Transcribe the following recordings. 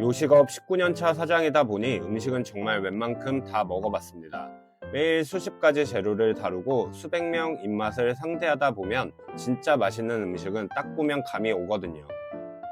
요식업 19년차 사장이다 보니 음식은 정말 웬만큼 다 먹어봤습니다. 매일 수십 가지 재료를 다루고 수백 명 입맛을 상대하다 보면 진짜 맛있는 음식은 딱 보면 감이 오거든요.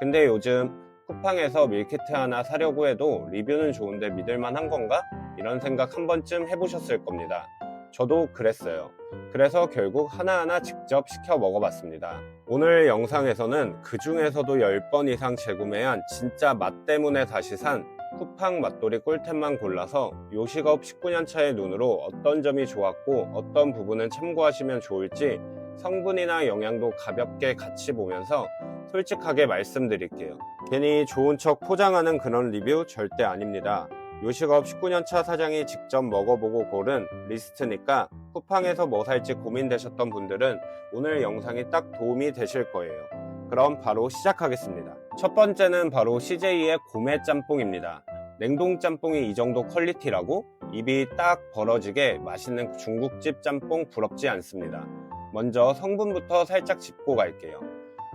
근데 요즘 쿠팡에서 밀키트 하나 사려고 해도 리뷰는 좋은데 믿을만 한 건가? 이런 생각 한 번쯤 해보셨을 겁니다. 저도 그랬어요. 그래서 결국 하나하나 직접 시켜 먹어봤습니다. 오늘 영상에서는 그 중에서도 10번 이상 재구매한 진짜 맛 때문에 다시 산 쿠팡 맛돌이 꿀템만 골라서 요식업 19년차의 눈으로 어떤 점이 좋았고 어떤 부분은 참고하시면 좋을지 성분이나 영양도 가볍게 같이 보면서 솔직하게 말씀드릴게요. 괜히 좋은 척 포장하는 그런 리뷰 절대 아닙니다. 요식업 19년차 사장이 직접 먹어보고 고른 리스트니까 쿠팡에서 뭐 살지 고민되셨던 분들은 오늘 영상이 딱 도움이 되실 거예요. 그럼 바로 시작하겠습니다. 첫 번째는 바로 CJ의 고메 짬뽕입니다. 냉동 짬뽕이 이 정도 퀄리티라고 입이 딱 벌어지게 맛있는 중국집 짬뽕 부럽지 않습니다. 먼저 성분부터 살짝 짚고 갈게요.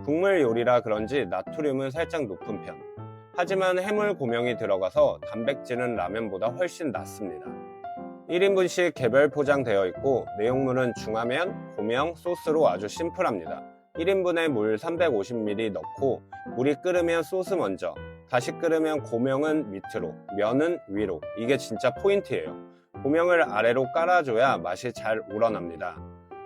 국물 요리라 그런지 나트륨은 살짝 높은 편. 하지만 해물 고명이 들어가서 단백질은 라면보다 훨씬 낮습니다. 1인분씩 개별 포장되어 있고 내용물은 중화면, 고명, 소스로 아주 심플합니다. 1인분에 물 350ml 넣고 물이 끓으면 소스 먼저, 다시 끓으면 고명은 밑으로, 면은 위로. 이게 진짜 포인트예요. 고명을 아래로 깔아줘야 맛이 잘 우러납니다.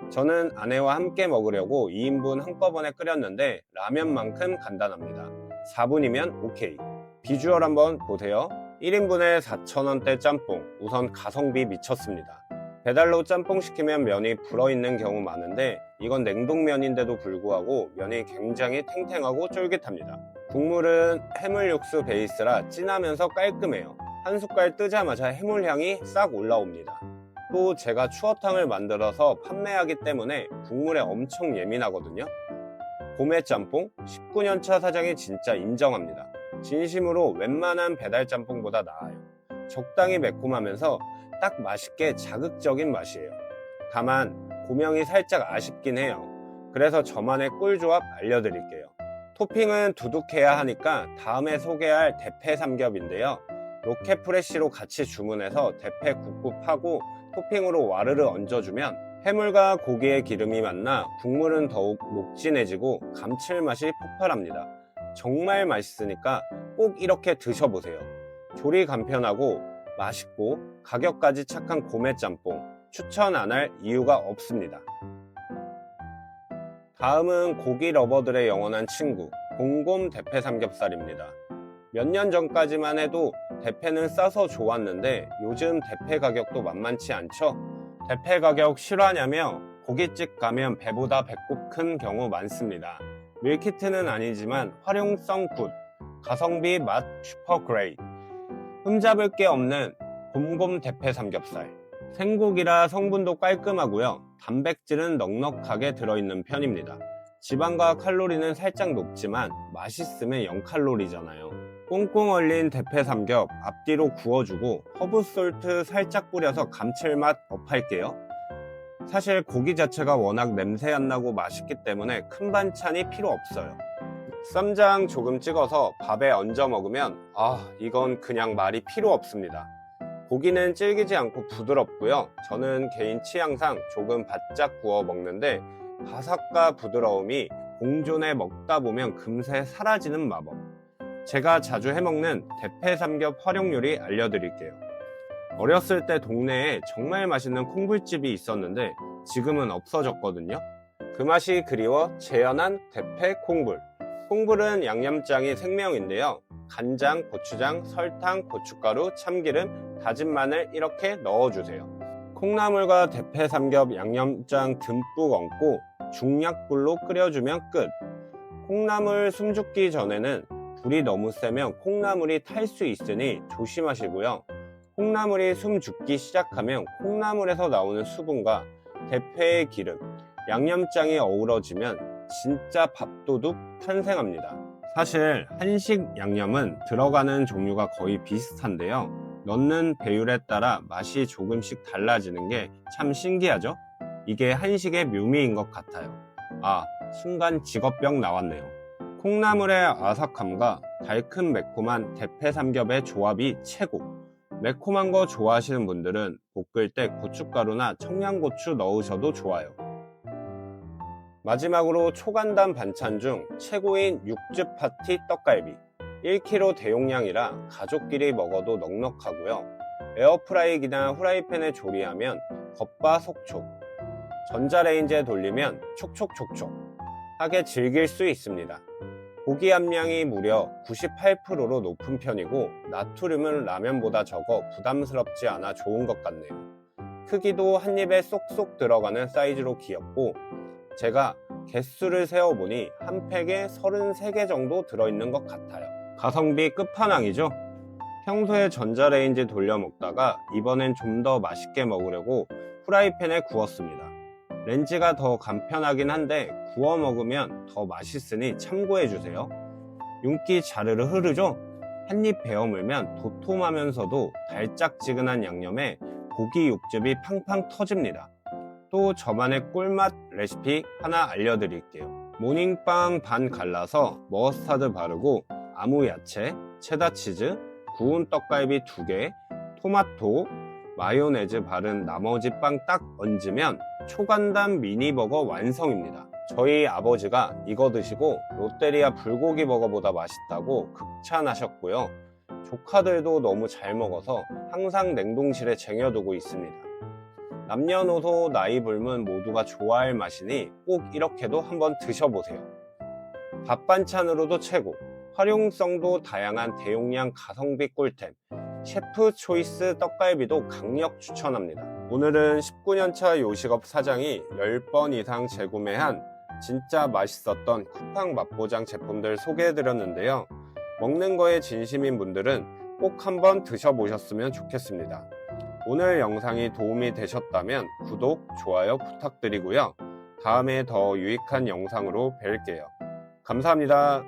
저는 아내와 함께 먹으려고 2인분 한꺼번에 끓였는데 라면만큼 간단합니다. 4분이면 오케이. 비주얼 한번 보세요. 1인분에 4,000원대 짬뽕. 우선 가성비 미쳤습니다. 배달로 짬뽕 시키면 면이 불어있는 경우 많은데 이건 냉동면인데도 불구하고 면이 굉장히 탱탱하고 쫄깃합니다. 국물은 해물 육수 베이스라 진하면서 깔끔해요. 한 숟갈 뜨자마자 해물향이 싹 올라옵니다. 또 제가 추어탕을 만들어서 판매하기 때문에 국물에 엄청 예민하거든요. 고메 짬뽕 19년차 사장이 진짜 인정합니다. 진심으로 웬만한 배달 짬뽕보다 나아요. 적당히 매콤하면서 딱 맛있게 자극적인 맛이에요. 다만 고명이 살짝 아쉽긴 해요. 그래서 저만의 꿀조합 알려드릴게요. 토핑은 두둑해야 하니까 다음에 소개할 대패 삼겹인데요. 로켓 프레쉬로 같이 주문해서 대패 굽굽하고 토핑으로 와르르 얹어주면 해물과 고기의 기름이 만나 국물은 더욱 녹진해지고 감칠맛이 폭발합니다. 정말 맛있으니까 꼭 이렇게 드셔보세요. 조리 간편하고 맛있고 가격까지 착한 고메 짬뽕 추천 안 할 이유가 없습니다. 다음은 고기 러버들의 영원한 친구 곰곰 대패 삼겹살입니다. 몇 년 전까지만 해도 대패는 싸서 좋았는데 요즘 대패 가격도 만만치 않죠? 대패 가격 실화냐며 고깃집 가면 배보다 배꼽 큰 경우 많습니다. 밀키트는 아니지만 활용성 굿, 가성비 맛 슈퍼 그레이. 흠잡을 게 없는 곰곰 대패 삼겹살. 생고기라 성분도 깔끔하고요. 단백질은 넉넉하게 들어있는 편입니다. 지방과 칼로리는 살짝 높지만 맛있으면 0칼로리잖아요. 꽁꽁 얼린 대패 삼겹 앞뒤로 구워주고 허브 솔트 살짝 뿌려서 감칠맛 업할게요. 사실 고기 자체가 워낙 냄새 안 나고 맛있기 때문에 큰 반찬이 필요 없어요. 쌈장 조금 찍어서 밥에 얹어 먹으면 아 이건 그냥 말이 필요 없습니다. 고기는 질기지 않고 부드럽고요. 저는 개인 취향상 조금 바짝 구워 먹는데 바삭과 부드러움이 공존해 먹다 보면 금세 사라지는 마법. 제가 자주 해먹는 대패 삼겹 활용 요리 알려드릴게요. 어렸을 때 동네에 정말 맛있는 콩불집이 있었는데 지금은 없어졌거든요. 그 맛이 그리워 재현한 대패 콩불. 콩불은 양념장이 생명인데요. 간장, 고추장, 설탕, 고춧가루, 참기름, 다진 마늘 이렇게 넣어주세요. 콩나물과 대패 삼겹 양념장 듬뿍 얹고 중약불로 끓여주면 끝. 콩나물 숨 죽기 전에는 불이 너무 세면 콩나물이 탈 수 있으니 조심하시고요. 콩나물이 숨 죽기 시작하면 콩나물에서 나오는 수분과 대패의 기름, 양념장이 어우러지면 진짜 밥도둑 탄생합니다. 사실 한식 양념은 들어가는 종류가 거의 비슷한데요. 넣는 배율에 따라 맛이 조금씩 달라지는 게 참 신기하죠? 이게 한식의 묘미인 것 같아요. 아, 순간 직업병 나왔네요. 콩나물의 아삭함과 달큼 매콤한 대패 삼겹의 조합이 최고. 매콤한 거 좋아하시는 분들은 볶을 때 고춧가루나 청양고추 넣으셔도 좋아요. 마지막으로 초간단 반찬 중 최고인 육즙 파티 떡갈비. 1kg 대용량이라 가족끼리 먹어도 넉넉하고요. 에어프라이기나 후라이팬에 조리하면 겉바 속촉. 전자레인지에 돌리면 촉촉촉촉 하게 즐길 수 있습니다. 고기 함량이 무려 98%로 높은 편이고 나트륨은 라면보다 적어 부담스럽지 않아 좋은 것 같네요. 크기도 한 입에 쏙쏙 들어가는 사이즈로 귀엽고 제가 개수를 세어보니 한 팩에 33개 정도 들어있는 것 같아요. 가성비 끝판왕이죠? 평소에 전자레인지 돌려 먹다가 이번엔 좀 더 맛있게 먹으려고 프라이팬에 구웠습니다. 렌즈가 더 간편하긴 한데 구워 먹으면 더 맛있으니 참고해 주세요. 윤기 자르르 흐르죠? 한입 베어 물면 도톰하면서도 달짝지근한 양념에 고기 육즙이 팡팡 터집니다. 또 저만의 꿀맛 레시피 하나 알려드릴게요. 모닝빵 반 갈라서 머스타드 바르고 아무 야채, 체다 치즈, 구운 떡갈비 2개, 토마토, 마요네즈 바른 나머지 빵 딱 얹으면 초간단 미니버거 완성입니다. 저희 아버지가 이거 드시고 롯데리아 불고기 버거보다 맛있다고 극찬하셨고요. 조카들도 너무 잘 먹어서 항상 냉동실에 쟁여두고 있습니다. 남녀노소 나이 불문 모두가 좋아할 맛이니 꼭 이렇게도 한번 드셔보세요. 밥 반찬으로도 최고, 활용성도 다양한 대용량 가성비 꿀템, 셰프 초이스 떡갈비도 강력 추천합니다. 오늘은 19년차 요식업 사장이 10번 이상 재구매한 진짜 맛있었던 쿠팡 맛보장 제품들 소개해드렸는데요. 먹는 거에 진심인 분들은 꼭 한번 드셔보셨으면 좋겠습니다. 오늘 영상이 도움이 되셨다면 구독, 좋아요 부탁드리고요. 다음에 더 유익한 영상으로 뵐게요. 감사합니다.